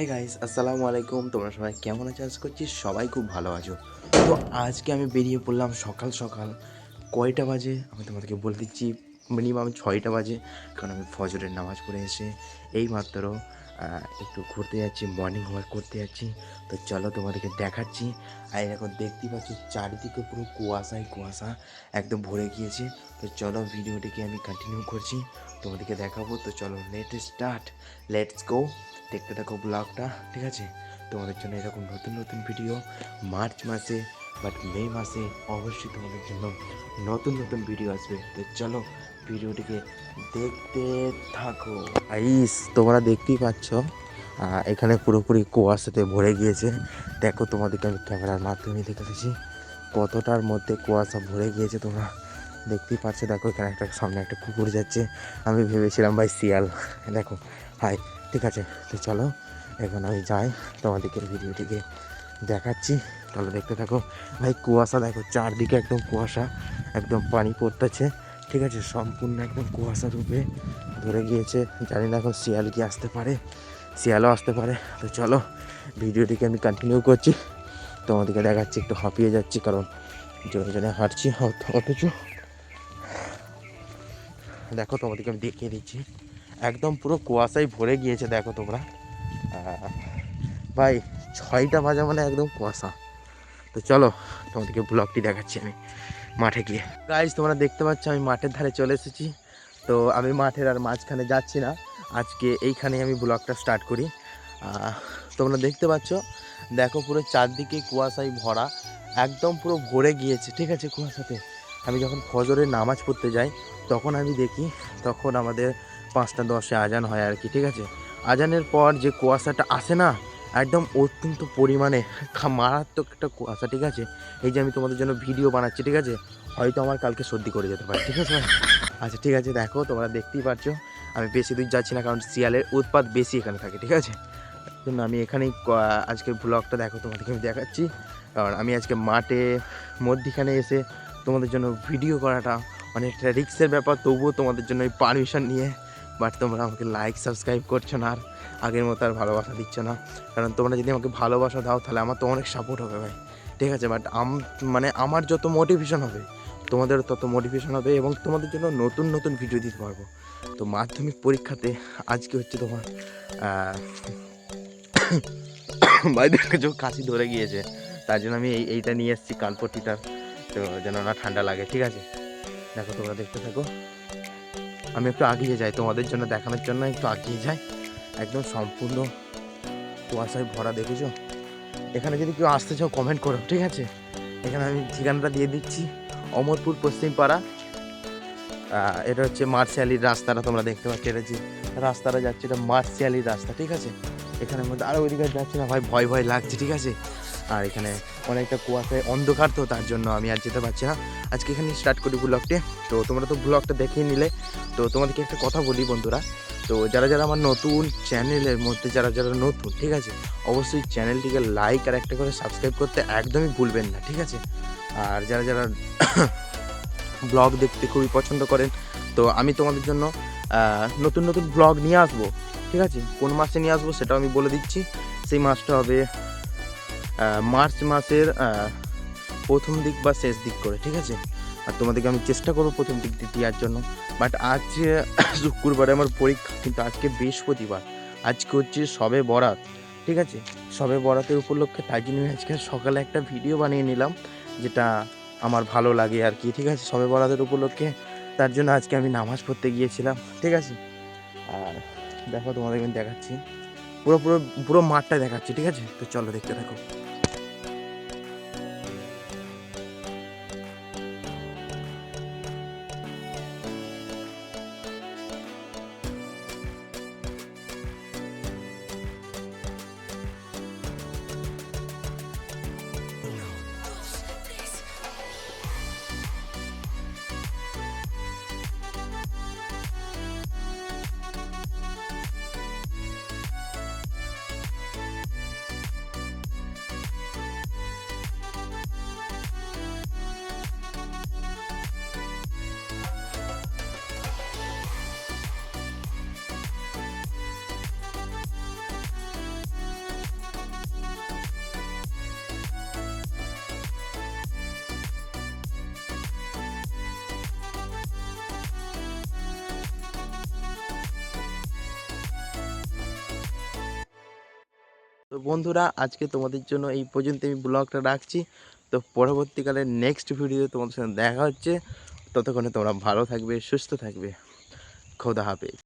Hey guys আসসালামু আলাইকুম। তোমরা সবাই কেমন আছো? আজ করছি সবাই খুব ভালো আছো। তো আজকে আমি বেরিয়ে পড়লাম সকাল সকাল কয়টা বাজে? আমি তোমাদেরকে বলে দিচ্ছি মিনিমাম ছয়টা বাজে, কারণ আমি ফজরের নামাজ পড়ে এসে এই মাত্র একটু ঘুরতে যাচ্ছি মর্নিং ওয়াক করতে যাচ্ছি। তো চলো তোমাদেরকে দেখাচ্ছি। আর এখন দেখতেই পাচ্ছ চারিদিকে পুরো কুয়াশায় কুয়াশা একদম ভরে গিয়েছে। তো চলো ভিডিওটিকে আমি কন্টিনিউ করছি, তোমাদেরকে দেখাবো। তো চলো লেট স্টার্ট লেটস গো দেখতে থাকো ব্লগটা, ঠিক আছে? তোমাদের জন্য এরকম নতুন নতুন ভিডিও মার্চ মাসে বাট মে মাসে অবশ্যই তোমাদের জন্য নতুন নতুন ভিডিও আসবে। তো চলো ভিডিওটিকে দেখতে থাকো। আইস তোমরা দেখতেই পাচ্ছ এখানে পুরোপুরি কুয়াশাতে ভরে গিয়েছে। দেখো তোমাদেরকে আমি ক্যামেরার মাধ্যমে দেখেছি কতটার মধ্যে কুয়াশা ভরে গিয়েছে তোমরা দেখতেই পাচ্ছ। দেখো এখানে একটা, সামনে একটা কুকুর যাচ্ছে। আমি ভেবেছিলাম, ভাই শিয়াল। দেখো হাই ঠিক আছে, তো চলো, এখন আমি যাই তোমাদেরকে ভিডিওটিকে দেখাচ্ছি। চলো দেখতে থাকো। ভাই, কুয়াশা দেখো, চারদিকে একদম কুয়াশা, একদম পানি পড়তেছে। ঠিক আছে, সম্পূর্ণ একদম কুয়াশা রূপে ধরে গিয়েছে। জানি না এখন শিয়াল কি আসতে পারে, শিয়ালও আসতে পারে। তো চলো, ভিডিওটিকে আমি কন্টিনিউ করছি। তোমাদেরকে দেখাচ্ছি, একটু হাঁপিয়ে যাচ্ছি, কারণ জোরে জোরে হাঁটছি অথ- অথচ দেখো তোমাদেরকে আমি দেখিয়ে দিচ্ছি। একদম পুরো কুয়াশায় ভরে গিয়েছে, দেখো তোমরা। ভাই, ছয়টা বাজা মানে একদম কুয়াশা। তো চলো, তোমাদেরকে ব্লগটি দেখাচ্ছি আমি মাঠে গিয়ে। গাইজ তোমরা দেখতে পাচ্ছ, আমি মাঠের ধারে চলে এসেছি। তো আমি মাঠের আর মাঝখানে যাচ্ছি না। আজকে এইখানে আমি ব্লগটা স্টার্ট করি। তোমরা দেখতে পাচ্ছ, দেখো পুরো চারদিকে কুয়াশায় ভরা। একদম পুরো ভরে গিয়েছে, ঠিক আছে কুয়াশাতে। আমি যখন ফজরের নামাজ পড়তে যাই, তখন আমি দেখি, তখন আমাদের পাঁচটা দশে আজান হয় আর কি, ঠিক আছে? আজানের পর যে কুয়াশাটা আসে না, একদম অত্যন্ত পরিমাণে মারাত্মক একটা কুয়াশা, ঠিক আছে? এই যে আমি তোমাদের জন্য ভিডিও বানাচ্ছি, ঠিক আছে? হয়তো আমার কালকে সর্দি করে যেতে পারে, ঠিক আছে আচ্ছা ঠিক আছে, দেখো, তোমরা দেখতেই পারছ। আমি বেশি দূর যাচ্ছি না, কারণ শিয়ালের উৎপাত বেশি এখানে থাকে, ঠিক আছে? জন্য আমি এখানেই আজকের ব্লগটা দেখো, তোমাদেরকে আমি দেখাচ্ছি। কারণ আমি আজকে মাঠে মধ্যিখানে এসে তোমাদের জন্য ভিডিও করাটা অনেকটা রিক্সের ব্যাপার, তবুও তোমাদের জন্য আমি পারমিশন নিয়ে বাট তোমরা আমাকে লাইক সাবস্ক্রাইব করছ না আর আগের মতো আর ভালোবাসা দিচ্ছ না। কারণ তোমরা যদি আমাকে ভালোবাসা দাও, তাহলে আমার তো অনেক সাপোর্ট হবে ভাই। ঠিক আছে বাট আম মানে আমার যত মোটিভেশন হবে তোমাদেরও তত মোটিভেশন হবে এবং তোমাদের জন্য নতুন নতুন ভিডিও দিতে পারব। তো মাধ্যমিক পরীক্ষাতে আজকে হচ্ছে তোমার বাইদের চোখ কাশি ধরে গিয়েছে। তার জন্য আমি এই এইটা নিয়ে এসেছি কালপট্টিটা তো যেন না ঠান্ডা লাগে, ঠিক আছে? দেখো তোমরা দেখতে থাকো। আমি একটু আগিয়ে যাই, তোমাদের জন্য দেখানোর জন্য একটু আগিয়ে যাই। একদম সম্পূর্ণ কুয়াশায় ভরা, দেখেছ? এখানে যদি কেউ আসতে চাও কমেন্ট করো, ঠিক আছে? এখানে আমি ঠিকানাটা দিয়ে দিচ্ছি, অমরপুর পশ্চিম পাড়া এটা হচ্ছে মার্শিয়ালির রাস্তাটা, তোমরা দেখতে পাচ্ছ, এটা যে রাস্তাটা যাচ্ছে, এটা মার্শিয়ালির রাস্তা, ঠিক আছে? এখানের মধ্যে আর ওইদিকে যাচ্ছে না, ভাই, ভয় ভয় লাগছে, ঠিক আছে? আর এখানে অনেকটা কুয়াশায় অন্ধকার তো তার জন্য আমি আর যেতে পারছি না। আজকে এখানে স্টার্ট করি ব্লগটি তো তোমরা তো ব্লগটা দেখিয়ে নিলে। তো তোমাদেরকে একটা কথা বলি বন্ধুরা। তো যারা যারা আমার নতুন চ্যানেলের মধ্যে, যারা যারা নতুন, ঠিক আছে? অবশ্যই চ্যানেলটিকে লাইক আর একটা করে সাবস্ক্রাইব করতে একদমই ভুলবেন না, ঠিক আছে? আর যারা যারা ব্লগ দেখতে খুবই পছন্দ করেন, তো আমি তোমাদের জন্য নতুন নতুন ব্লগ নিয়ে আসব, ঠিক আছে? কোন মাসে নিয়ে আসব সেটাও আমি বলে দিচ্ছি। সেই মাসটা হবে মার্চ মাসের প্রথম দিক বা শেষ দিক করে, ঠিক আছে? আর তোমাদেরকে আমি চেষ্টা করব প্রথম দিক দিয়ে দেওয়ার জন্য। বাট আজ, শুক্রবারে আমার পরীক্ষা, কিন্তু আজকে বৃহস্পতিবার। আজকে হচ্ছে সবে বরাত, ঠিক আছে? সবে বরাতের উপলক্ষে তাই জন্য আজকে সকালে একটা ভিডিও বানিয়ে নিলাম, যেটা আমার ভালো লাগে আর কি, ঠিক আছে? সবে বরাতের উপলক্ষে, তার জন্য আজকে আমি নামাজ পড়তে গিয়েছিলাম, ঠিক আছে? আর দেখো তোমাদেরকে আমি দেখাচ্ছি। পুরো পুরো পুরো মাঠটা দেখাচ্ছি, ঠিক আছে? তো চলো দেখতে থাকো। তো বন্ধুরা, আজকে তোমাদের জন্য এই পর্যন্ত আমি ব্লগটা রাখছি। তো পরবর্তীকালে নেক্সট ভিডিও তোমাদের সঙ্গে দেখা হচ্ছে। ততক্ষণে তোমরা ভালো থাকবে, সুস্থ থাকবে। খোদা হাফেজ।